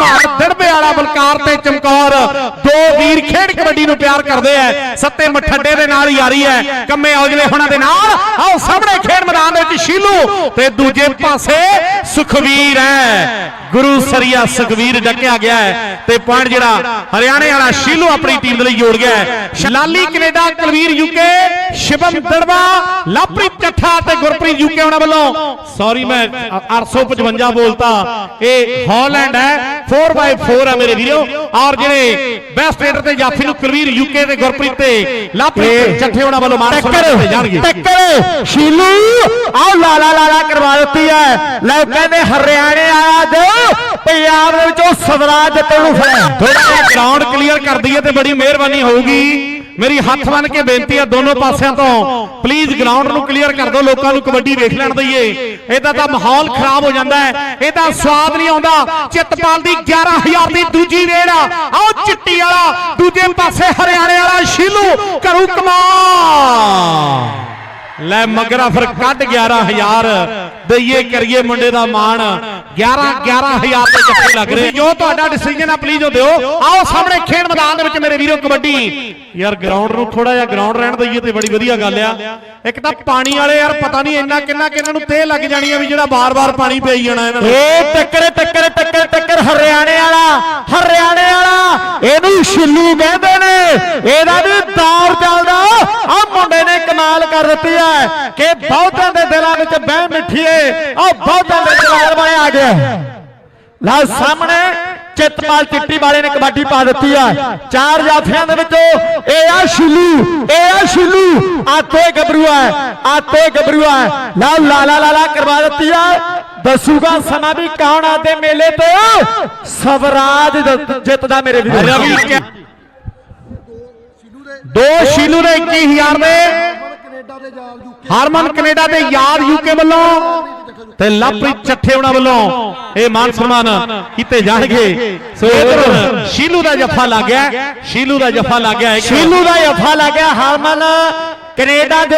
ਭਾਰ ਦਿੜਬੇ ਵਾਲਾ ਬਲਕਾਰ ਤੇ ਚਮਕੌਰ ਦੋ ਵੀਰ ਖੇਡ ਕਬੱਡੀ ਨੂੰ ਪਿਆਰ ਕਰਦੇ ਐ ਸੱਤੇ ਮਠੱਡੇ ਦੇ ਨਾਲ ਯਾਰੀ ਹੈ ਕੰਮੇ ਔਜਲੇ ਹੁਣਾਂ ਦੇ ਨਾਲ ਆਓ ਸਾਹਮਣੇ ਖੇਡ ਮੈਦਾਨ ਦੇ ਵਿੱਚ ਸ਼ੀਲੂ ਤੇ ਦੂਜੇ ਪਾਸੇ ਸੁਖਵੀਰ ਹੈ। ਗੁਰੂ ਸਰੀਆ ਸੁਖਵੀਰ ਡੱਕਿਆ ਗਿਆ ਹੈ ਤੇ ਪੁਆਇੰਟ ਜਿਹੜਾ ਹਰਿਆਣੇ ਵਾਲਾ ਸ਼ੀਲੂ ਆਪਣੀ ਟੀਮ ਦੇ ਲਈ ਜੋੜ ਗਿਆ ਹੈ। ਸ਼ਲਾਲੀ ਕੈਨੇਡਾ ਕੁਲਵੀਰ ਯੂਕੇ ਸ਼ਿਵਮ ਦੜਵਾ ਲਵਪ੍ਰੀਤ ਚੱਠਾ ਤੇ ਗੁਰਪ੍ਰੀਤ ਯੂਕੇ ਉਹਨਾਂ ਵੱਲੋਂ। ਸੌਰੀ ਮੈਂ 855 ਬੋਲਤਾ। ਇਹ ਹਾਲੈਂਡ ਹੈ। 4x4 ਹੈ। ਮੇਰੇ ਵੀਰੋ। ਔਰ ਜਿਹੜੇ ਬੈਸਟ ਰੇਡਰ ਤੇ ਜਾਫੀ ਨੂੰ ਕੁਲਵੀਰ ਯੂਕੇ ਤੇ ਗੁਰਪ੍ਰੀਤ ਤੇ ਲਵਪ੍ਰੀਤ ਚੱਠੇ ਉਹਨਾਂ ਵੱਲੋਂ ਮਾਰ ਟੱਕਰ ਜਾਣਗੇ। ਟੱਕਰ ਸ਼ੀਲੂ ਆਹ ਲਾਲਾ ਲਾਲਾ ਕਰਵਾ ਦਿੱਤੀ ਹੈ ਲੈ ਕਹਿੰਦੇ ਹਰਿਆਣੇ ਆਇਆ ਜੋ ਪੰਜਾਬ ਦੇ ਵਿੱਚੋਂ ਸਵਰਾਜ ਜੱਟਣ ਨੂੰ ਫੜਿਆ। ਥੋੜਾ ਜਿਹਾ ਗਰਾਊਂਡ ਕਲੀਅਰ ਕਰ ਦਈਏ ਤੇ ਬੜੀ ਮਿਹਰਬਾਨੀ ਹੋਊਗੀ। ਮੇਰੀ ਹੱਥ ਬੰਨ ਕੇ ਬੇਨਤੀ ਹੈ ਦੋਨੋਂ ਪਾਸਿਆਂ ਤੋਂ। ਪਲੀਜ਼ ਗਰਾਊਂਡ ਨੂੰ ਕਲੀਅਰ ਕਰ ਦਿਓ, ਲੋਕਾਂ ਨੂੰ ਕਬੱਡੀ ਵੇਖ ਲੈਣ ਦਈਏ। ਇਹਦਾ ਤਾਂ ਮਾਹੌਲ ਖਰਾਬ ਹੋ ਜਾਂਦਾ ਹੈ ਇਹਦਾ ਸਵਾਦ ਨਹੀਂ ਆਉਂਦਾ। ਚਿੱਤਪਾਲ ਦੀ 11000 ਦੀ ਦੂਜੀ ਰੇਡ ਆ। ਆਓ ਚਿੱਟੀ ਵਾਲਾ, ਦੂਜੇ ਪਾਸੇ ਹਰਿਆਣੇ ਵਾਲਾ ਸ਼ੀਲੂ ਕਰੂ ਕਮਾਲ। ਲੈ ਮਗਰਾ ਫਿਰ ਕੱਢ 11000 ਦਈਏ ਕਰੀਏ ਮੁੰਡੇ ਦਾ ਮਾਣ। 11 11000 ਦੇ ਜੱਫੇ ਲੱਗ ਰਹੇ। ਜੋ ਤੁਹਾਡਾ ਡਿਸੀਜਨ ਆ ਪਲੀਜ਼ ਉਹ ਦਿਓ। ਆਓ ਸਾਹਮਣੇ ਖੇਡ ਮੈਦਾਨ ਦੇ ਵਿੱਚ ਮੇਰੇ ਵੀਰੋ ਕਬੱਡੀ। ਯਾਰ ਗਰਾਊਂਡ ਨੂੰ ਥੋੜਾ ਜਿਹਾ ਗਰਾਊਂਡ ਰਹਿਣ ਦਈਏ ਤੇ ਬੜੀ ਵਧੀਆ ਗੱਲ ਆ। ਇੱਕ ਤਾਂ ਪਾਣੀ ਵਾਲੇ ਯਾਰ ਪਤਾ ਨਹੀਂ ਇੰਨਾ ਕਿੰਨਾ ਕਿ ਨੂੰ ਤੇ ਲੱਗ ਜਾਣੀ ਆ ਵੀ ਜਿਹੜਾ ਬਾਰ-ਬਾਰ ਪਾਣੀ ਪਈ ਜਾਣਾ ਇਹਨਾਂ ਨੂੰ। ਏ ਟੱਕਰ ਟੱਕਰ ਟੱਕਰ ਟੱਕਰ ਹਰਿਆਣੇ ਵਾਲਾ ਹਰਿਆਣੇ ਵਾਲਾ। ਇਹਨੂੰ ਸ਼ਿੱਲੂ ਕਹਿੰਦੇ ਨੇ। ਇਹਦਾ ਵੀ ਦੌਰ ਚੱਲਦਾ। ਆ ਮੁੰਡੇ ਨੇ ਕਮਾਲ ਕਰ ਦਿੱਤੀ ਹੈ ਕਿ ਬਹੁਤਾਂ ਵਿੱਚ ਬਹਿ ਮਿੱਠੀਏ। ਆ ਬਹੁਤਾਂ ਦੇ ਦਿਲਾਂ ਵਾਲੇ ਆ ਗਿਆ। ਲਓ ਸਾਹਮਣੇ ਚਿੱਤਪਾਲ ਚਿੱਟੀ ਵਾਲੇ ਨੇ ਕਬੱਡੀ ਪਾ ਦਿੱਤੀ ਆ। ਚਾਰ ਜਾਫੀਆਂ ਦੇ ਵਿੱਚੋਂ ਇਹ ਆ ਸ਼ਿੱਲੂ ਇਹ ਆ ਸ਼ਿੱਲੂ। ਆਤੇ ਗੱਭਰੂ ਆ ਆਤੇ ਗੱਭਰੂ ਆ ਲਓ ਲਾਲਾ ਲਾਲਾ ਕਰਵਾ ਦਿੱਤੀ ਆ। ਦੱਸੂਗਾ ਸਮਾਂ ਵੀ ਕੌਣ ਆਦੇ ਮੇਲੇ ਤੇ ਸਵਰਾਜ ਜਿੱਤ- ਜਿੱਤਦਾ ਮੇਰੇ ਵੀਰ। ਰਵੀ ਦੇ ਸ਼ੀਲੂ ਦੇ 21000 ਦੇ। ਹਰਮਨ ਕੈਨੇਡਾ ਦੇ ਯਾਦ ਯੂਕੇ ਵੱਲੋਂ। ਤੇ ਲਵਪ੍ਰੀਤ ਚੱਠੇ ਉਹਨਾਂ ਵੱਲੋਂ। ਇਹ ਮਾਨ ਸਨਮਾਨ ਕੀਤੇ ਜਾਣਗੇ। ਸੋ ਇਧਰ ਸ਼ੀਲੂ ਦਾ ਜੱਫਾ ਲੱਗ ਗਿਆ। ਸ਼ੀਲੂ ਦਾ ਜੱਫਾ ਲੱਗ ਗਿਆ। ਸ਼ੀਲੂ ਦਾ ਜਫਾ ਲੱਗਿਆ ਹਰਮਨ ਕੈਨੇਡਾ ਦੇ